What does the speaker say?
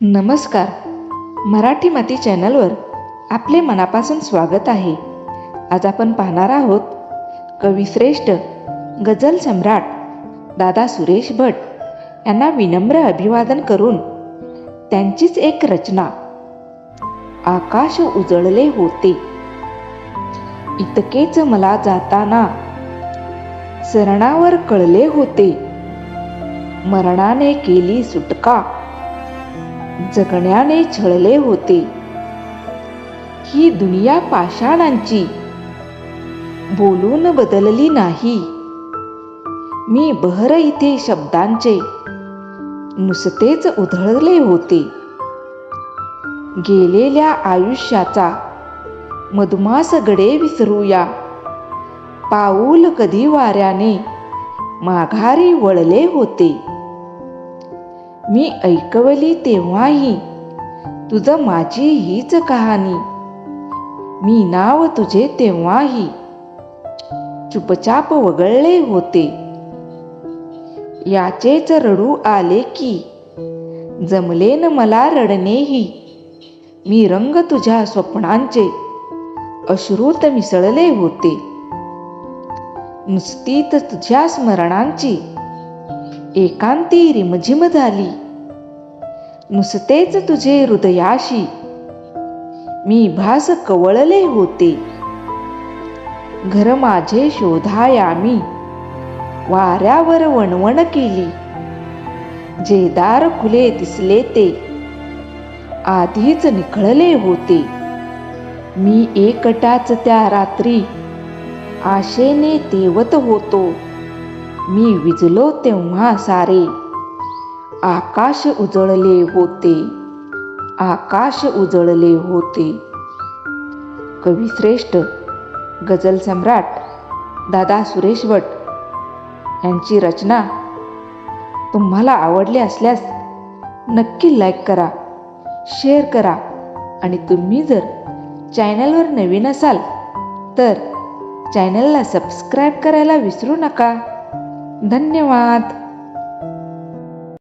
नमस्कार. मराठी माती चॅनलवर आपले मनापासून स्वागत आहे. आज आपण पाहणार आहोत कविश्रेष्ठ गझल सम्राट दादा सुरेश भट यांना विनम्र अभिवादन करून त्यांचीच एक रचना. आकाश उजळले होते. इतकेच मला जाताना सरणावर कळले होते. मरणाने केली सुटका. जगण्याने छळले होते. ही दुनिया पाषाणांची. बोलून बदलली नाही. मी बहर इथे शब्दांचे नुसतेच उधळले होते. गेलेल्या आयुष्याचा मधुमास गडे विसरूया. पाऊल कधी वाऱ्याने माघारी वळले होते. मी ऐकवली तेव्हाही. तुझं माझी हीच कहाणी. मी नाव तुझे तेव्हाही. चुपचाप वगळले होते. याचेच रडू आले की जमलेन मला रडणेही. मी रंग तुझ्या स्वप्नांचे अश्रुत मिसळले होते. नुसतीच तुझ्या स्मरणांची एकांती रिमझिम झाली. नुसतेच तुझे हृदयाशी मी भास कवळले होते. घर माझे शोधाया मी वाऱ्यावर वणवण केली. जेदार खुले दिसले ते आधीच निखळले होते. मी एकटाच त्या रात्री आशेने तेवत होतो. मी विजलो तेव्हा सारे. आकाश उजळले होते. आकाश उजळले होते. कविश्रेष्ठ गझल सम्राट दादा सुरेश भट यांची रचना तुम्हाला आवडली असल्यास नक्की लाईक करा शेअर करा आणि तुम्ही जर चॅनलवर नवीन असाल तर चॅनलला सबस्क्राईब करायला विसरू नका. धन्यवाद.